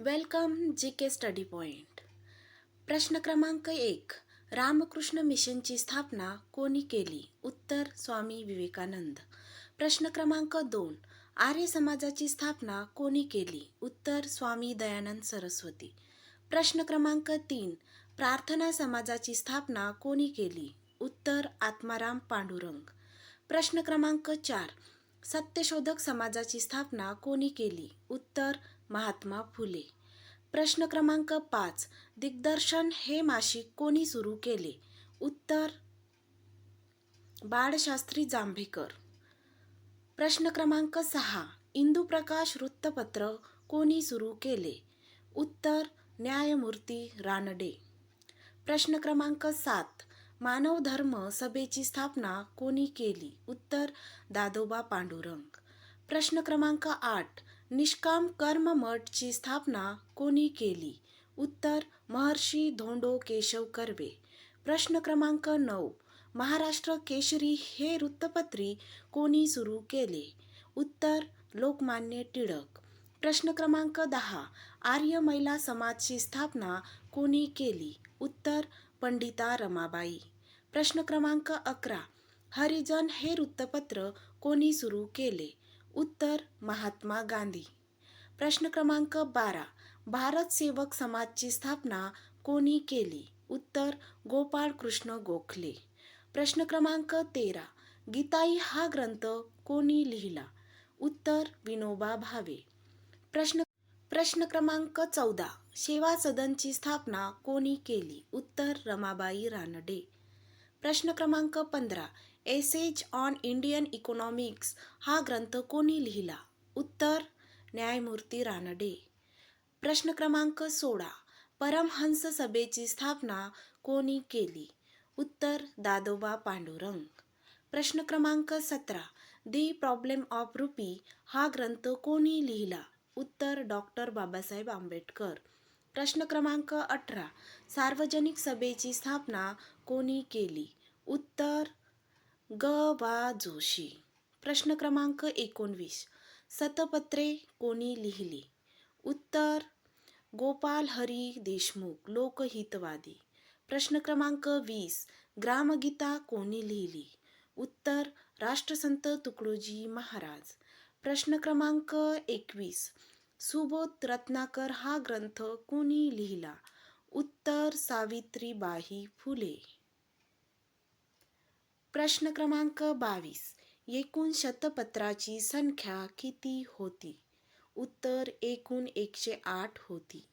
Welcome G K study point. प्रश्न क्रमांक एक. रामकृष्ण मिशनची स्थापना कोणी केली? उत्तर स्वामी विवेकानंद. प्रश्न क्रमांक दोन. आर्य समाजाची स्थापना कोणी केली? उत्तर स्वामी दयानंद सरस्वती. प्रश्न क्रमांक तीन. प्रार्थना समाजाची स्थापना कोणी केली? उत्तर आत्माराम पांडुरंग. प्रश्न क्रमांक चार. सत्यशोधक समाजाची स्थापना कोणी केली? उत्तर महात्मा फुले. प्रश्न क्रमांक पाच. दिग्दर्शन हे मासिक कोणी सुरू केले? उत्तर बाळशास्त्री जांभेकर. प्रश्न क्रमांक सहा. इंदुप्रकाश वृत्तपत्र कोणी सुरू केले? उत्तर न्यायमूर्ती रानडे. प्रश्न क्रमांक सात. मानवधर्म सभेची स्थापना कोणी केली? उत्तर दादोबा पांडुरंग. प्रश्न क्रमांक आठ. निष्काम कर्म मठची स्थापना कोणी केली? उत्तर महर्षी धोंडो केशव कर्वे. प्रश्न क्रमांक नऊ. महाराष्ट्र केशरी हे वृत्तपत्री कोणी सुरू केले? उत्तर लोकमान्य टिळक. प्रश्न क्रमांक दहा. आर्य महिला समाजची स्थापना कोणी केली? उत्तर पंडिता रमाबाई. प्रश्न क्रमांक अकरा. हरिजन हे वृत्तपत्र कोणी सुरू केले? उत्तर महात्मा गांधी. प्रश्न क्रमांक बारा. भारत सेवक समाजची स्थापना कोणी केली? उत्तर गोपाळ कृष्ण गोखले. प्रश्न क्रमांक तेरा. गीताई हा ग्रंथ कोणी लिहिला? उत्तर विनोबा भावे. प्रश्न प्रश्न क्रमांक चौदा. सेवा सदनची स्थापना कोणी केली? उत्तर रमाबाई रानडे. प्रश्न क्रमांक पंधरा. एसेज ऑन इंडियन इकॉनॉमिक्स हा ग्रंथ कोणी लिहिला? उत्तर न्यायमूर्ती रानडे. प्रश्न क्रमांक सोळा. परमहंस सभेची स्थापना कोणी केली? उत्तर दादोबा पांडुरंग. प्रश्न क्रमांक सतरा. दी प्रॉब्लेम ऑफ रुपी हा ग्रंथ कोणी लिहिला? उत्तर डॉक्टर बाबासाहेब आंबेडकर. प्रश्न क्रमांक अठरा. सार्वजनिक सभेची स्थापना कोणी केली? उत्तर ग. बा. जोशी. प्रश्न क्रमांक एकोणवीस. सतपत्रे कोणी लिहिली? उत्तर गोपाल हरी देशमुख लोकहितवादी. प्रश्न क्रमांक वीस. ग्रामगीता कोणी लिहिली? उत्तर राष्ट्रसंत तुकडोजी महाराज. प्रश्न क्रमांक एकवीस. सुबोध रत्नाकर हा ग्रंथ कोणी लिहिला? उत्तर सावित्रीबाई फुले. प्रश्न क्रमांक बावीस. एकूण शतपत्राची संख्या किती होती? उत्तर एकूण एकशे आठ होती.